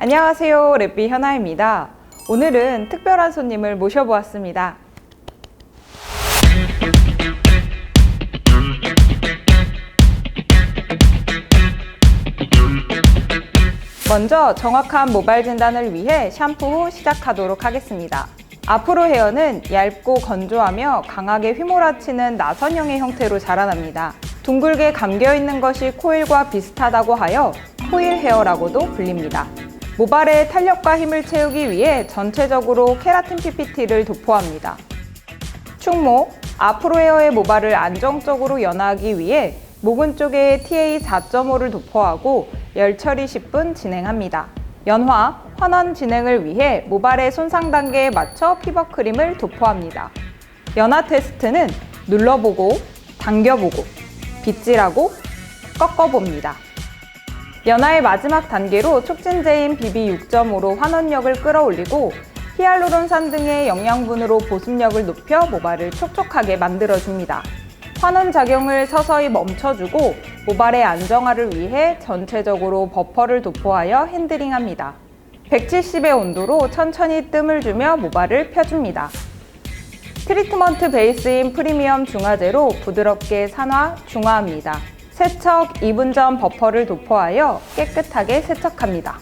안녕하세요. 랩비 현아입니다. 오늘은 특별한 손님을 모셔보았습니다. 먼저 정확한 모발 진단을 위해 샴푸 후 시작하도록 하겠습니다. 앞으로 헤어는 얇고 건조하며 강하게 휘몰아치는 나선형의 형태로 자라납니다. 둥글게 감겨 있는 것이 코일과 비슷하다고 하여 코일 헤어라고도 불립니다. 모발의 탄력과 힘을 채우기 위해 전체적으로 케라틴 PPT를 도포합니다. 충모, 앞으로 헤어의 모발을 안정적으로 연화하기 위해 모근 쪽에 TA 4.5를 도포하고 열 처리 10분 진행합니다. 연화, 환원 진행을 위해 모발의 손상 단계에 맞춰 피버 크림을 도포합니다. 연화 테스트는 눌러보고, 당겨보고, 빗질하고, 꺾어봅니다. 연화의 마지막 단계로 촉진제인 BB6.5로 환원력을 끌어올리고 히알루론산 등의 영양분으로 보습력을 높여 모발을 촉촉하게 만들어줍니다. 환원 작용을 서서히 멈춰주고 모발의 안정화를 위해 전체적으로 버퍼를 도포하여 핸드링합니다. 170의 온도로 천천히 뜸을 주며 모발을 펴줍니다. 트리트먼트 베이스인 프리미엄 중화제로 부드럽게 산화, 중화합니다. 세척 2분 전 버퍼를 도포하여 깨끗하게 세척합니다.